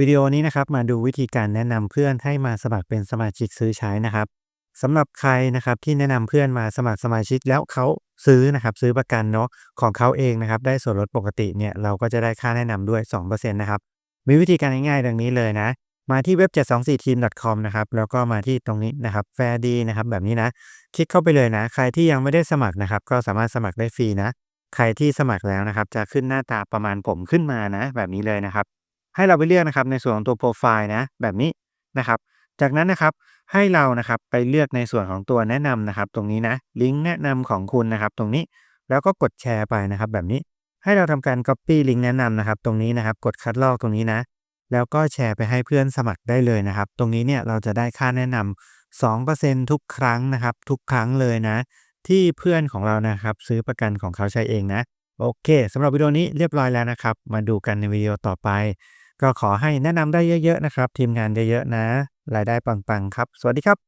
วิดีโอนี้นะครับมาดูวิธีการแนะนำเพื่อนให้มาสมัครเป็นสมาชิกซื้อใช้นะครับสำหรับใครนะครับที่แนะนำเพื่อนมาสมัครสมาชิกแล้วเขาซื้อนะครับซื้อประกันเนาะของเขาเองนะครับได้ส่วนลดปกติเนี่ยเราก็จะได้ค่าแนะนำด้วย 2%นะครับมีวิธีการง่ายๆ ดังนี้เลยนะ มาที่เว็บ 724team.com นะครับแล้วก็มาที่ตรงนี้นะครับแฟร์ดีนะครับแบบนี้นะ คลิกเข้าไปเลยนะ ใครที่ยังไม่ได้สมัครนะครับก็สามารถสมัครได้ฟรีนะ ใครที่สมัครแล้วนะครับจะขึ้นหน้าตาประมาณผมขึ้นมานะ แบบนี้เลยนะครับ ให้เราไปเลือกนะครับในส่วนของตัวโปรไฟล์นะแบบนี้นะครับ จากนั้นนะครับให้เรานะครับไปเลือกในส่วนของตัวแนะนำนะครับ ตรงนี้นะลิงก์แนะนำของคุณนะครับ ตรงนี้แล้วก็กดแชร์ไปนะครับ แบบนี้ให้เราทำการ Copy ลิงก์แนะนำนะครับ ตรงนี้นะครับ กดคัดลอกตรงนี้นะ แล้วก็แชร์ไปให้เพื่อนสมัครได้เลยนะครับ ตรงนี้เนี่ยเราจะได้ค่าแนะนำ2%ทุกครั้งนะครับ ทุกครั้งเลยนะ ที่เพื่อนของเรานะครับ ซื้อประกันของเขาใช้เองนะ โอเคสำหรับวิดีโอนี้เรียบร้อยแล้วนะครับ มาดูกันในวิดีโอต่อไป ก็ขอให้แนะนำได้เยอะๆนะครับ ทีมงานเยอะๆนะ รายได้ปังๆครับ สวัสดีครับ